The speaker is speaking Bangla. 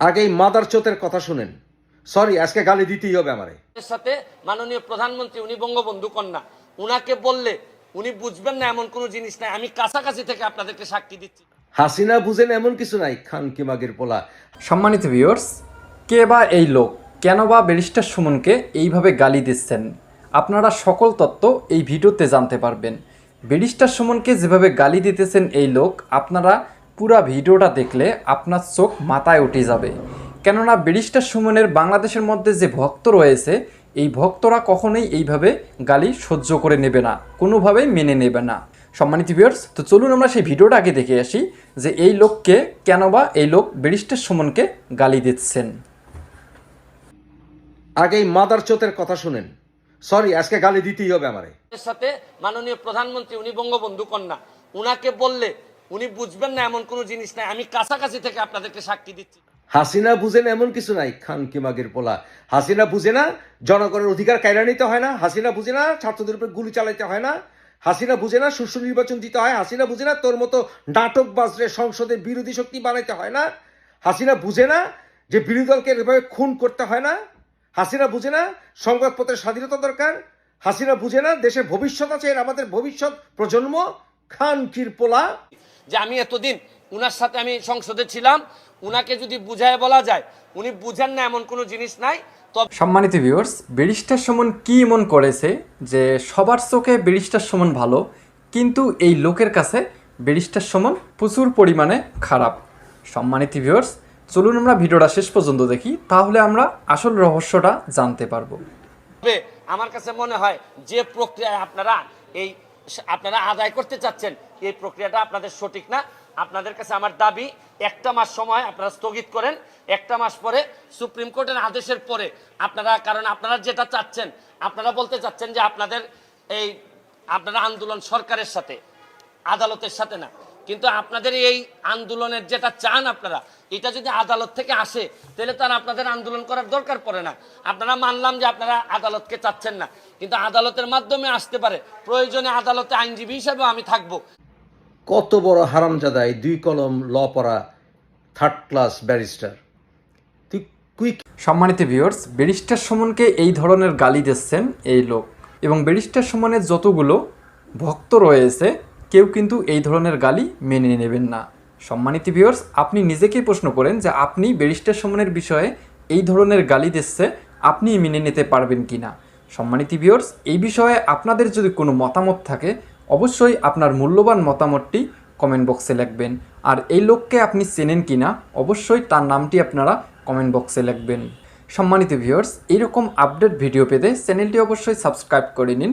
আগে এই মাদার চোতের কথা শুনেন। সরি আজকে গালি দিতেই হবে আমারে। এর সাথে মাননীয় প্রধানমন্ত্রী উনি বঙ্গবন্ধু কন্যা। উনাকে বললে উনি বুঝবেন না এমন কোনো জিনিস নাই। আমি কাছাকাছি থেকে আপনাদেরকে সাক্ষী দিচ্ছি। হাসিনা বুঝেন এমন কিছু নাই। খান কিমাগের পোলা। সম্মানিত ভিউয়ার্স কে বা এই লোক কেন বা ব্যারিস্টার সুমনকে এইভাবে গালি দিচ্ছেন? আপনারা সকল তত্ত্ব এই ভিডিওতে জানতে পারবেন। ব্যারিস্টার সুমনকে যেভাবে গালি দিতেছেন এই লোক আপনারা পুরা ভিডিওটা দেখলে আপনার চোখ মাথায় উঠে যাবে। কেননা ব্যারিস্টার সুমনের বাংলাদেশের মধ্যে যে ভক্ত রয়েছে এই ভক্তরা কখনোই এইভাবে গালি সহ্য করে নেবে না কোনোভাবেই মেনে নেবে না। সম্মানিত ভিউয়ার্স তো চলুন আমরা সেই ভিডিওটা আগে দেখে আসি যে এই লোককে কেন বা এই লোক ব্যারিস্টার সুমনকে গালি দিচ্ছেন। আগে এই মাদার চোতের কথা শুনেন। সরি আজকে গালি দিতেই হবে আমারে। এর সাথে মাননীয় প্রধানমন্ত্রী উনি বঙ্গবন্ধু কন্যা। উনাকে বললে উনি বুঝবেন না এমন কোনো জিনিস নাই। আমি কাছাকাছি থেকে আপনাদেরকে সাক্ষী দিচ্ছি। হাসিনা বুঝেন এমন কিছু নাই, খান কিমাগের পোলা। হাসিনা বুঝে না জনগণের অধিকার কায়রা নিতে হয় না, হাসিনা বুঝে না ছাত্রদের উপর গুলি চালাইতে হয় না, হাসিনা বুঝে না সুষ্ঠু নির্বাচন দিতে হয়, হাসিনা বুঝে না তোর মতো নাটক বাজরে সংসদের বিরোধী শক্তি বানাইতে হয় না, হাসিনা বুঝে না যে বিরোধী দলকে এভাবে খুন করতে হয় না, হাসিনা বুঝে না সংবাদপত্রের স্বাধীনতা দরকার, হাসিনা বুঝে না দেশের ভবিষ্যৎ আছে, এর আমাদের ভবিষ্যৎ প্রজন্ম, খান কির পোলা। যে আমি এতদিন উনার সাথে আমি সংসদে ছিলাম উনাকে যদি বুঝায় বলা যায় উনি বুঝেন না এমন কোনো জিনিস নাই তবে সম্মানিত ভিউয়ার্স ব্যারিস্টার সুমন কি এমন করেছে যে সবার চোখে ব্যারিস্টার সুমন ভালো কিন্তু এই লোকের কাছে ব্যারিস্টার সুমন প্রচুর পরিমাণে খারাপ? সম্মানিত ভিউয়ার্স চলুন আমরা ভিডিওটা শেষ পর্যন্ত দেখি তাহলে আমরা আসল রহস্যটা জানতে পারব। আমার কাছে মনে হয় যে প্রক্রিয়ায় আপনারা এই আপনারা আদায় করতে চাচ্ছেন, এই প্রক্রিয়াটা আপনাদের সঠিক না। আপনাদের কাছে আমার দাবি, একটা মাস সময় আপনারা স্থগিত করেন, একটা মাস পরে সুপ্রিম কোর্টের আদেশের পরে আপনারা, কারণ আপনারা যেটা চাচ্ছেন, আপনারা বলতে চাচ্ছেন যে আপনাদের এই, আপনারা আন্দোলন সরকারের সাথে, আদালতের সাথে না। কিন্তু আপনাদের এই আন্দোলনের যেটা চান আপনারা এটা যদি আদালত থেকে আসে তাহলে তার আপনাদের আন্দোলন করার দরকার পড়ে না। আপনারা মানলাম যে আপনারা আদালতকে চাচ্ছেন না কিন্তু আদালতের মাধ্যমে আসতে পারে। প্রয়োজনে আদালতে আইনজীবী হিসেবে আমি থাকব। কত বড় হারামজাদাই দুই কলম ল পড়া থার্ড ক্লাস ব্যারিস্টার কুইক সম্মানিত ভিউয়ার্স ব্যারিস্টার সুমনকে এই ধরনের গালি দিচ্ছেন এই লোক। এবং ব্যারিস্টার সুমনের যতগুলো ভক্ত রয়েছে কেউ কিন্তু এই ধরনের গালি মেনে নেবেন না। সম্মানিত ভিউয়ার্স আপনি নিজেকেই প্রশ্ন করেন যে আপনি ব্যারিস্টার সুমনের বিষয়ে এই ধরনের গালি দিচ্ছে, আপনি মেনে নিতে পারবেন কি না সম্মানিত ভিউয়ার্স এই বিষয়ে আপনাদের যদি কোনো মতামত থাকে, অবশ্যই আপনার মূল্যবান মতামতটি কমেন্ট বক্সে লিখবেন। আর এই লোককে আপনি চেনেন কি না অবশ্যই তার নামটি আপনারা কমেন্ট বক্সে লিখবেন। সম্মানিত ভিউয়ার্স এইরকম আপডেট ভিডিও পেতে চ্যানেলটি অবশ্যই সাবস্ক্রাইব করে নিন।